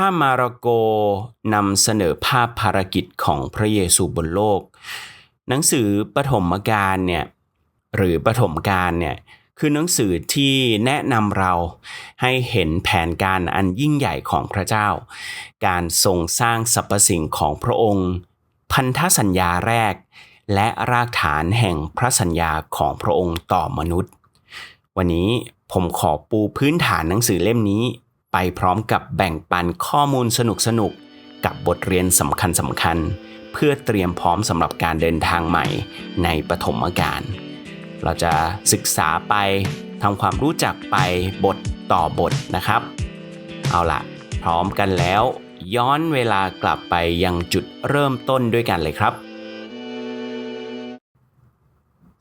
ถ้ามาระโกนำเสนอภาพภารกิจของพระเยซูบนโลก หนังสือปฐมกาลเนี่ยหรือปฐมกาลเนี่ยคือหนังสือที่แนะนำเราให้เห็นแผนการอันยิ่งใหญ่ของพระเจ้า การทรงสร้างสรรพสิ่งของพระองค์ พันธสัญญาแรก และรากฐานแห่งพระสัญญาของพระองค์ต่อมนุษย์ วันนี้ผมขอปูพื้นฐานหนังสือเล่มนี้ ไปพร้อมกับแบ่งปันข้อมูลสนุกๆกับบทเรียนสำคัญสำคัญ เพื่อเตรียมพร้อมสำหรับการเดินทางใหม่ในปฐมกาลเราจะศึกษาไปทำความรู้จักไปบทต่อบทนะครับ เอาละพร้อมกันแล้ว ย้อนเวลากลับไปยังจุดเริ่มต้นด้วยกันเลยครับ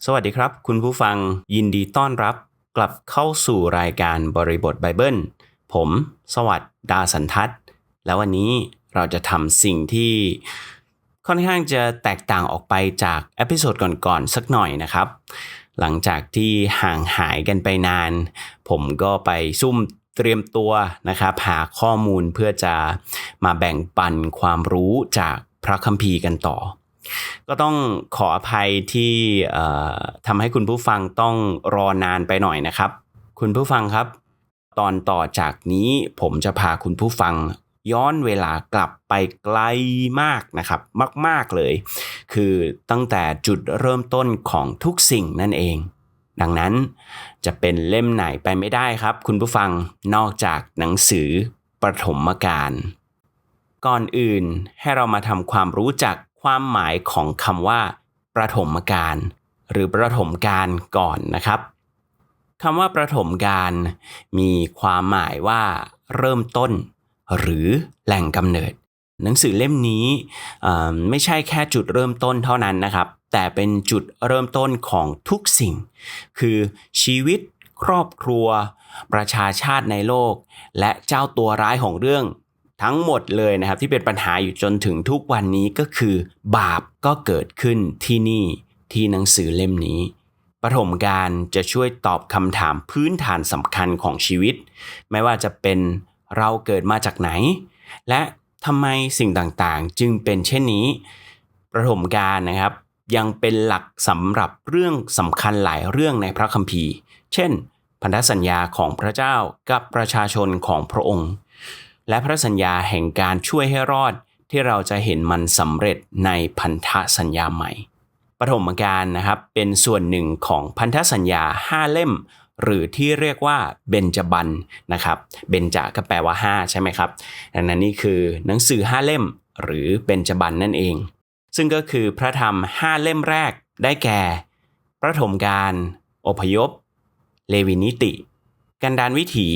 สวัสดีครับ คุณผู้ฟังยินดีต้อนรับกลับเข้าสู่รายการบริบทไบเบิล ผม สวัสดดาสันทัศน์ แล้ววันนี้เราจะทำสิ่งที่ค่อนข้างจะแตกต่างออกไปจากเอพิโซดก่อนๆสักหน่อยนะครับ หลังจากที่ห่างหายกันไปนาน ผมก็ไปซุ่มเตรียมตัวนะครับ หาข้อมูลเพื่อจะมาแบ่งปันความรู้จากพระคัมภีร์กันต่อ ก็ต้องขออภัยที่ทำให้คุณผู้ฟังต้องรอนานไปหน่อยนะครับ คุณผู้ฟังครับ ตอนต่อจากนี้ผมจะพาคุณผู้ฟังย้อนเวลากลับไปไกลมากนะครับ มาก ๆ เลย คือตั้งแต่จุดเริ่มต้นของทุกสิ่งนั่นเอง ดังนั้นจะเป็นเล่มไหนไปไม่ได้ครับ คุณผู้ฟังนอกจากหนังสือปฐมกาลก่อนอื่นให้เรามาทำความรู้จักความหมายของคำว่าประถมกาลหรือประถมกาลก่อนนะครับ คำว่าประถมกาลมีความหมายว่าเริ่มต้น หรือแหล่งกำเนิด หนังสือเล่มนี้ไม่ใช่แค่จุดเริ่มต้นเท่านั้นนะครับ แต่เป็นจุดเริ่มต้นของทุกสิ่ง คือชีวิตครอบครัว ประชาชาติในโลก และเจ้าตัวร้ายของเรื่องทั้งหมดเลยนะครับที่เป็นปัญหาอยู่จนถึงทุกวันนี้ก็คือ บาปก็เกิดขึ้นที่นี่ที่หนังสือเล่มนี้ ปฐมกาลจะช่วยตอบคำถามพื้นฐานสำคัญของชีวิต ไม่ว่าจะเป็นเราเกิดมาจากไหน และทำไมสิ่งต่างๆ จึงเป็นเช่นนี้ประถมกาลนะครับ ยังเป็นหลักสำหรับเรื่องสำคัญหลายเรื่องในพระคัมภีร์ เช่น พันธสัญญาของพระเจ้ากับประชาชนของพระองค์ และพระสัญญาแห่งการช่วยให้รอดที่เราจะเห็นมันสำเร็จในพันธสัญญาใหม่ ปฐมกาลนะครับเป็นส่วนหนึ่งของพันธสัญญา 5 เล่ม หรือที่เรียกว่าเบญจบันนะครับเบญจก็แปลว่า 5 ใช่ไหมครับดังนั้นนี่คือหนังสือ 5 เล่ม หรือเบญจบันนั่นเอง ซึ่งก็คือพระธรรม 5 เล่มแรกได้แก่ประถมกาลอพยพ เลวินิติ กันดานวิถี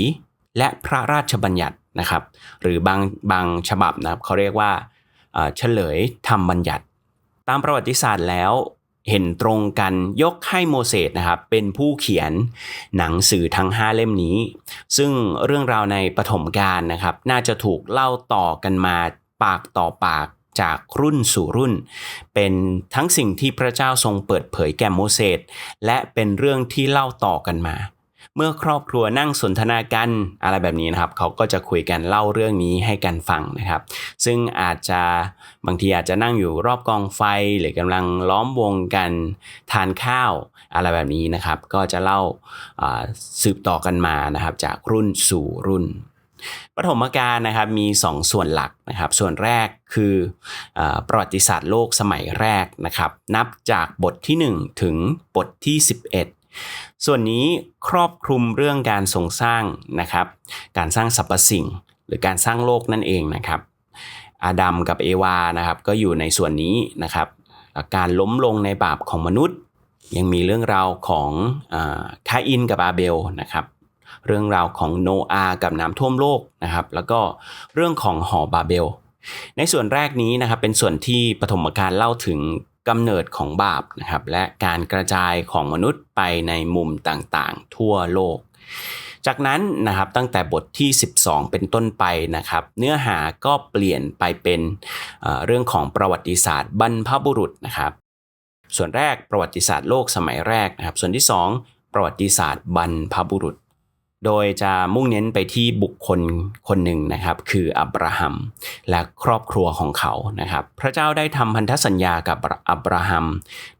และพระราชบัญญัตินะครับ หรือบางบางฉบับนะครับเขาเรียกว่าเฉลยธรรมบัญญัติ ตามประวัติศาสตร์แล้วเห็นตรงกันยกให้โมเสสนะครับเป็นผู้เขียนหนังสือทั้ง 5 เล่มนี้ ซึ่งเรื่องราวในปฐมกาลนะครับ น่าจะถูกเล่าต่อกันมาปากต่อปากจากรุ่นสู่รุ่น เป็นทั้งสิ่งที่พระเจ้าทรงเปิดเผยแก่โมเสสและเป็นเรื่องที่เล่าต่อกันมา เมื่อครอบครัวนั่งสนทนากันอะไรแบบนี้นะครับเขาก็จะคุยกันเล่าเรื่องนี้ให้กันฟังนะครับ ซึ่งอาจจะบางทีอาจจะนั่งอยู่รอบกองไฟ หรือกำลังล้อมวงกันทานข้าวอะไรแบบนี้นะครับ ก็จะเล่าสืบต่อกันมานะครับ จากรุ่นสู่รุ่นปฐมกาลนะครับมี 2 ส่วนหลักนะครับ ส่วนแรกคืออประวัติศาสตร์โลกสมัยแรกนะครับ นับจากบทที่ 1 ถึงบทที่ 11 ส่วนนี้ครอบคลุมเรื่องการทรงสร้างนะครับ การสร้างสรรพสิ่ง หรือการสร้างโลกนั่นเองนะครับ อาดัมกับเอวานะครับ ก็อยู่ในส่วนนี้นะครับ การล้มลงในบาปของมนุษย์ ยังมีเรื่องราวของคาอินกับอาเบลนะครับ เรื่องราวของโนอากับน้ำท่วมโลกนะครับ แล้วก็เรื่องของหอบาเบลในส่วนแรกนี้นะครับเป็นส่วนที่ปฐมกาลเล่าถึง กำเนิดของบาปนะครับและการกระจายของมนุษย์ไปในมุมต่างๆ ทั่วโลก จากนั้นนะครับตั้งแต่บทที่ 12 เป็นต้นไปนะครับ เนื้อหาก็เปลี่ยนไปเป็นเรื่องของประวัติศาสตร์บรรพบุรุษนะครับ ส่วนแรกประวัติศาสตร์โลกสมัยแรกนะครับ ส่วนที่ 2 ประวัติศาสตร์บรรพบุรุษ โดยจะมุ่งเน้นไปที่บุคคลคนหนึ่งนะครับ คืออับราฮัมและครอบครัวของเขานะครับ พระเจ้าได้ทำพันธสัญญากับอับราฮัม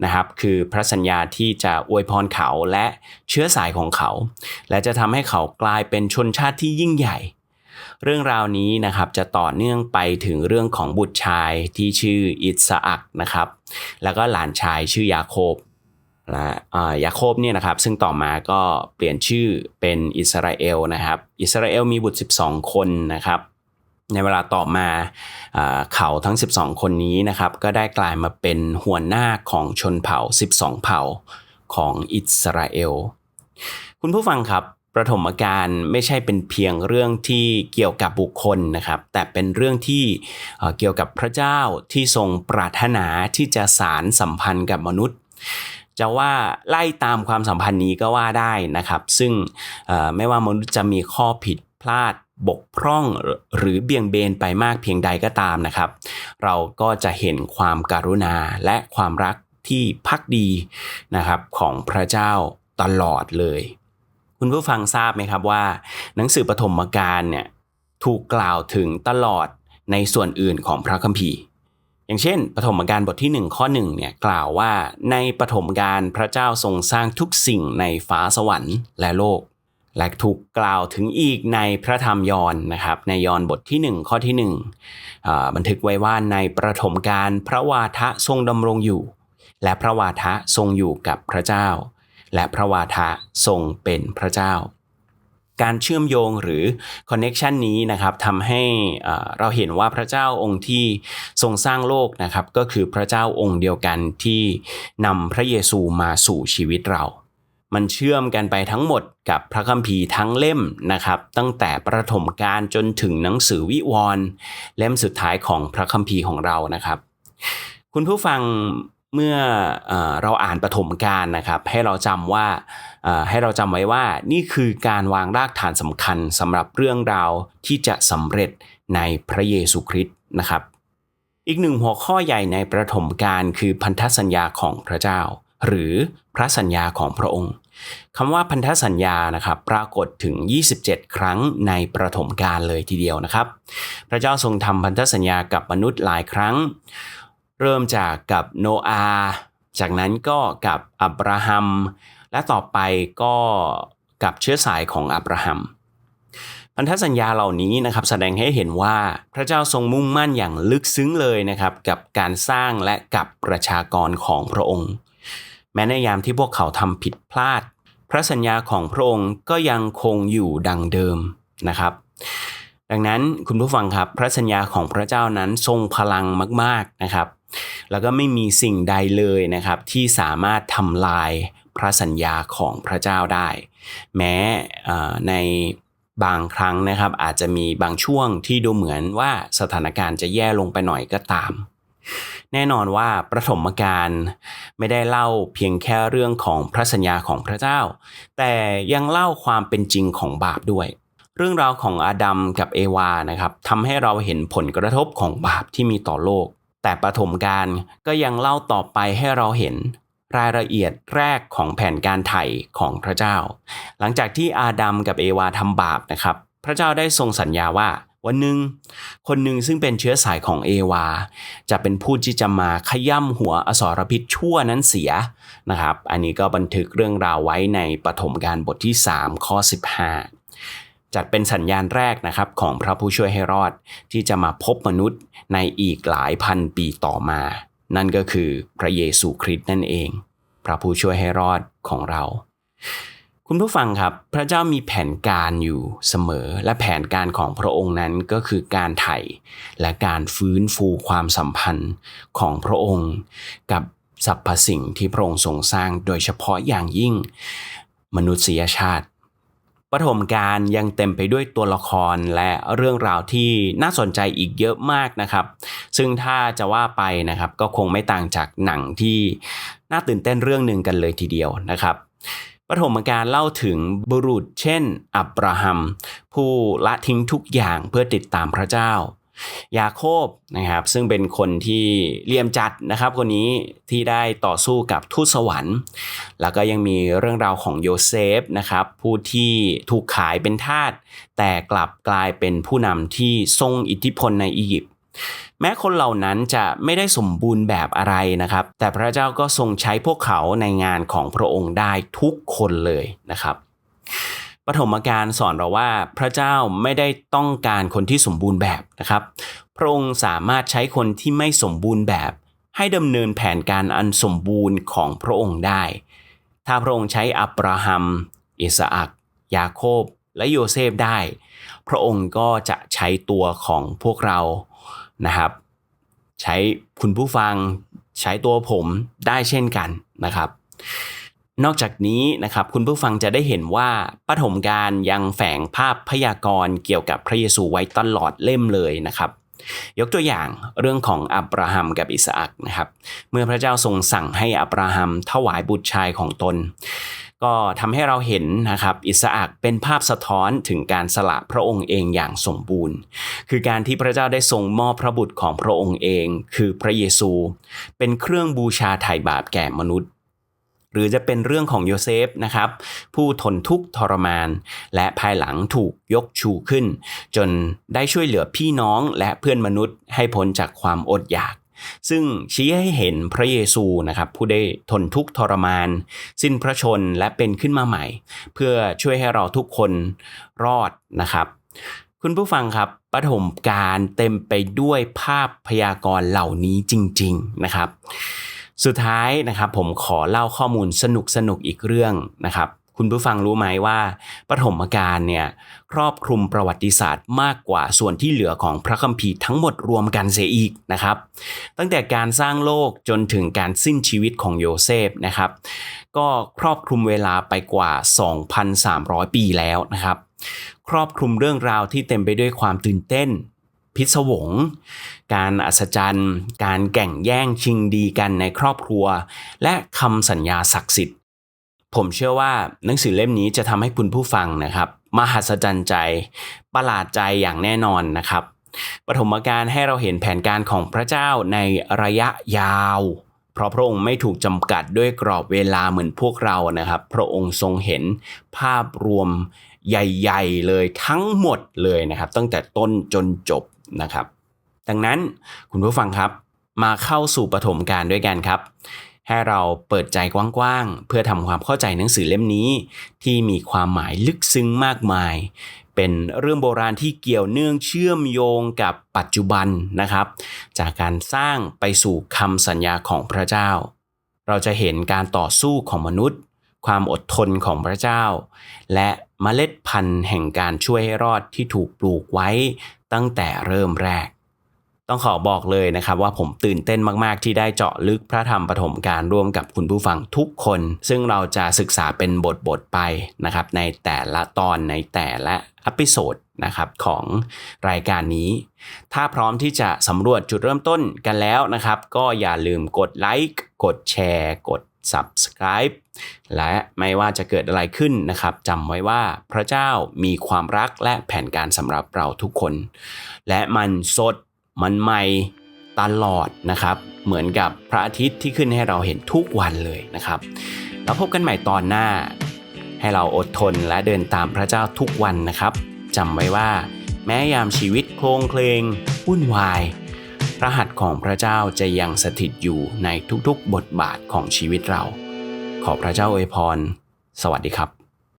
นะครับ คือพระสัญญาที่จะอวยพรเขาและเชื้อสายของเขา และจะทำให้เขากลายเป็นชนชาติที่ยิ่งใหญ่ เรื่องราวนี้นะครับจะต่อเนื่องไปถึงเรื่องของบุตรชายที่ชื่ออิสอักนะครับ แล้วก็หลานชายชื่อยาโคบ และยาโคบเนี่ยนะครับซึ่งต่อมาก็เปลี่ยนชื่อเป็นอิสราเอลนะครับ อิสราเอลมีบุตร 12 คนนะครับ ในเวลาต่อมาเขาทั้ง 12 คนนี้นะครับ ก็ได้กลายมาเป็นหัวหน้าของชนเผ่า 12 เผ่าของอิสราเอล คุณผู้ฟังครับประถมการไม่ใช่เป็นเพียงเรื่องที่เกี่ยวกับบุคคลนะครับ แต่เป็นเรื่องที่เกี่ยวกับพระเจ้าที่ทรงปรารถนาที่จะสารสัมพันธ์กับมนุษย์ จะว่าไล่ตามความสัมพันธ์นี้ก็ว่าได้นะครับ ซึ่งไม่ว่ามนุษย์จะมีข้อผิดพลาดบกพร่องหรือเบี่ยงเบนไปมากเพียงใดก็ตามนะครับ เราก็จะเห็นความการุณาและความรักที่พักดีนะครับของพระเจ้าตลอดเลย คุณผู้ฟังทราบไหมครับว่า หนังสือปฐมกาลเนี่ยถูกกล่าวถึงตลอดในส่วนอื่นของพระคัมภีร์ อย่างเช่น ปฐมกาลบทที่ 1 ข้อ1เนี่ยกล่าวว่าในปฐมกาลพระเจ้าทรงสร้างทุกสิ่งในฟ้าสวรรค์และโลก และถูกกล่าวถึงอีกในพระธรรมยอนนะครับในยอนบทที่ 1 ข้อที่1บันทึกไว้ว่าในปฐมกาลพระวาทะทรงดำรงอยู่ และพระวาทะทรงอยู่กับพระเจ้า และพระวาทะทรงเป็นพระเจ้า การเชื่อมโยงหรือคอนเน็ชันนี้นะครับทำให้เราเห็นว่าพระเจ้าองค์ที่ทรงสร้างโลกนะครับ ก็คือพระเจ้าองค์เดียวกันที่นำพระเยซูมาสู่ชีวิตเรา มันเชื่อมกันไปทั้งหมดกับพระคัมภีร์ทั้งเล่มนะครับ ตั้งแต่ประถมการจนถึงหนังสือวิวรณ์เล่มสุดท้ายของพระคัมภีร์ของเรานะครับ คุณผู้ฟัง เมื่อเราอ่านปฐมกาลนะครับ ให้เราจำว่าให้เราจำไว้ว่านี่คือการวางรากฐานสำคัญสำหรับเรื่องราวที่จะสำเร็จในพระเยซูคริสต์นะครับ อีกหนึ่งหัวข้อใหญ่ในประถมกาลคือพันธสัญญาของพระเจ้า หรือพระสัญญาของพระองค์คำว่าพันธสัญญานะครับปรากฏถึง 27 ครั้งในประถมกาลเลยทีเดียวนะครับ พระเจ้าทรงทำพันธสัญญากับมนุษย์หลายครั้ง เริ่มจากกับโนอาจากนั้นก็กับอับราฮัม และต่อไปก็กับเชื้อสายของอับราฮัม พันธสัญญาเหล่านี้นะครับแสดงให้เห็นว่าพระเจ้าทรงมุ่งมั่นอย่างลึกซึ้งเลยนะครับ กับการสร้างและกับประชากรของพระองค์ แม้ในยามที่พวกเขาทำผิดพลาด พระสัญญาของพระองค์ก็ยังคงอยู่ดังเดิมนะครับ ดังนั้นคุณผู้ฟังครับพระสัญญาของพระเจ้านั้นทรงพลังมาก ๆนะครับ แล้วก็ไม่มีสิ่งใดเลยนะครับที่สามารถทำลายพระสัญญาของพระเจ้าได้ แม้ในบางครั้งนะครับอาจจะมีบางช่วงที่ดูเหมือนว่าสถานการณ์จะแย่ลงไปหน่อยก็ตาม แน่นอนว่าประถมการไม่ได้เล่าเพียงแค่เรื่องของพระสัญญาของพระเจ้า แต่ยังเล่าความเป็นจริงของบาปด้วย เรื่องราวของอาดัมกับเอวานะครับทำให้เราเห็นผลกระทบของบาปที่มีต่อโลก แต่ปฐมกาลก็ยังเล่าต่อไปให้เราเห็นรายละเอียดแรกของแผนการไถ่ของพระเจ้า หลังจากที่อาดัมกับเอวาทำบาปนะครับ พระเจ้าได้ทรงสัญญาว่า วันหนึ่งคนหนึ่งซึ่งเป็นเชื้อสายของเอวา จะเป็นผู้ที่จะมาขย่ำหัวอสรพิษชั่วนั้นเสียนะครับ อันนี้ก็บันทึกเรื่องราวไว้ในปฐมกาลบทที่ 3 ข้อ 15 จัดเป็นสัญญาณแรกนะครับของพระผู้ช่วยให้รอด ที่จะมาพบมนุษย์ในอีกหลายพันปีต่อมา นั่นก็คือพระเยซูคริสต์นั่นเอง พระผู้ช่วยให้รอดของเรา คุณผู้ฟังครับ พระเจ้ามีแผนการอยู่เสมอ และแผนการของพระองค์นั้นก็คือการไถ่และการฟื้นฟูความสัมพันธ์ของพระองค์กับสรรพสิ่งที่พระองค์ทรงสร้างโดยเฉพาะอย่างยิ่ง มนุษยชาติ ปฐมการยังเต็มไปด้วยตัวละครและเรื่องราวที่น่าสนใจอีกเยอะมากนะครับ ซึ่งถ้าจะว่าไปนะครับก็คงไม่ต่างจากหนังที่น่าตื่นเต้นเรื่องหนึ่งกันเลยทีเดียวนะครับปฐมการเล่าถึงบุรุษเช่น อับราฮัม ผู้ละทิ้งทุกอย่างเพื่อติดตามพระเจ้า ยาโคบนะครับ ซึ่งเป็นคนที่เลี่ยมจัดนะครับ คนนี้ที่ได้ต่อสู้กับทูตสวรรค์ แล้วก็ยังมีเรื่องราวของโยเซฟนะครับ ผู้ที่ถูกขายเป็นทาสแต่กลับกลายเป็นผู้นำที่ทรงอิทธิพลในอียิปต์แม้คนเหล่านั้นจะไม่ได้สมบูรณ์แบบอะไรนะครับ แต่พระเจ้าก็ทรงใช้พวกเขาในงานของพระองค์ได้ทุกคนเลยนะครับ ปฐมกาลสอนเราว่าพระเจ้าไม่ได้ต้องการคนที่สมบูรณ์แบบนะครับ พระองค์สามารถใช้คนที่ไม่สมบูรณ์แบบ ให้ดำเนินแผนการอันสมบูรณ์ของพระองค์ได้ ถ้าพระองค์ใช้อับราฮัมอิสอักยาโคบและโยเซฟได้ พระองค์ก็จะใช้ตัวของพวกเรานะครับ ใช้คุณผู้ฟังใช้ตัวผมได้เช่นกันนะครับ นอกจากนี้นะครับคุณผู้ฟังจะได้เห็นว่าปฐมกาลยังแฝงภาพพยากรณ์เกี่ยวกับพระเยซูไว้ตลอดเล่มเลยนะครับยกตัวอย่างเรื่องของอับราฮัมกับอิสอักนะครับ เมื่อพระเจ้าทรงสั่งให้อับราฮัมถวายบุตรชายของตน ก็ทำให้เราเห็นนะครับ อิสอักเป็นภาพสะท้อนถึงการสละพระองค์เองอย่างสมบูรณ์ คือการที่พระเจ้าได้ทรงมอบพระบุตรของพระองค์เอง คือพระเยซู เป็นเครื่องบูชาไถ่บาปแก่มนุษย์ หรือจะเป็นเรื่องของโยเซฟนะครับผู้ทนทุกข์ทรมาน และภายหลังถูกยกชูขึ้น จนได้ช่วยเหลือพี่น้องและเพื่อนมนุษย์ให้พ้นจากความอดอยาก ซึ่งชี้ให้เห็นพระเยซูนะครับผู้ได้ทนทุกข์ทรมาน สิ้นพระชนและเป็นขึ้นมาใหม่ เพื่อช่วยให้เราทุกคนรอดนะครับ คุณผู้ฟังครับปฐมการเต็มไปด้วยภาพพยากรณ์เหล่านี้จริง ๆนะครับ สุดท้ายนะครับผมขอเล่าข้อมูลสนุกสนุกๆอีกเรื่องนะครับ คุณผู้ฟังรู้ไหมว่าปฐมกาลเนี่ยครอบคลุมประวัติศาสตร์มากกว่าส่วนที่เหลือของพระคัมภีร์ทั้งหมดรวมกันเสียอีกนะครับ ตั้งแต่การสร้างโลกจนถึงการสิ้นชีวิตของโยเซฟนะครับ ก็ครอบคลุมเวลาไปกว่า 2,300 ปีแล้วนะครับ ครอบคลุมเรื่องราวที่เต็มไปด้วยความตื่นเต้น พิศวง การอัศจรรย์ การแก่งแย่งชิงดีกันในครอบครัว และคำสัญญาศักดิ์สิทธิ์ ผมเชื่อว่าหนังสือเล่มนี้จะทำให้คุณผู้ฟังนะครับมหัศจรรย์ใจ ประหลาดใจอย่างแน่นอนนะครับ ปฐมกาลให้เราเห็นแผนการของพระเจ้าในระยะยาว เพราะพระองค์ไม่ถูกจำกัดด้วยกรอบเวลาเหมือนพวกเรานะครับ พระองค์ทรงเห็นภาพรวมใหญ่ ๆ เลยทั้งหมดเลยนะครับ ตั้งแต่ต้นจนจบ นะครับ ดังนั้นคุณผู้ฟังครับมาเข้าสู่ปฐมกาลด้วยกันครับ ให้เราเปิดใจกว้างๆ เพื่อทำความเข้าใจหนังสือเล่มนี้ ที่มีความหมายลึกซึ้งมากมาย เป็นเรื่องโบราณที่เกี่ยวเนื่องเชื่อมโยงกับปัจจุบันนะครับ จากการสร้างไปสู่คำสัญญาของพระเจ้า เราจะเห็นการต่อสู้ของมนุษย์ ความอดทนของพระเจ้า และเมล็ดพันธุ์แห่งการช่วยให้รอดที่ถูกปลูกไว้ ตั้งแต่เริ่มแรก ต้องขอบอกเลยนะครับว่าผมตื่นเต้นมาก ๆ ที่ได้เจาะลึกพระธรรมปฐมการร่วมกับคุณผู้ฟังทุกคน ซึ่งเราจะศึกษาเป็นบทบทๆไปนะครับ ในแต่ละตอนในแต่ละอพิโซดนะครับของรายการนี้ ถ้าพร้อมที่จะสำรวจจุดเริ่มต้นกันแล้วนะครับ ก็อย่าลืมกดไลค์กดแชร์ กด subscribe และไม่ว่าจะเกิดอะไรขึ้นนะครับจำไว้ว่าพระเจ้ามีความรักและแผนการสำหรับเราทุกคน และมันสดมันใหม่ตลอดนะครับ เหมือนกับพระอาทิตย์ที่ขึ้นให้เราเห็นทุกวันเลยนะครับ แล้วพบกันใหม่ตอนหน้า ให้เราอดทนและเดินตามพระเจ้าทุกวันนะครับจำไว้ว่าแม้ยามชีวิตโคลงเคลงวุ่นวายพระหัตถ์ของพระเจ้าจะยังสถิตอยู่ในทุกๆบทบาทของชีวิตเรา ขอพระเจ้าอวยพร สวัสดีครับ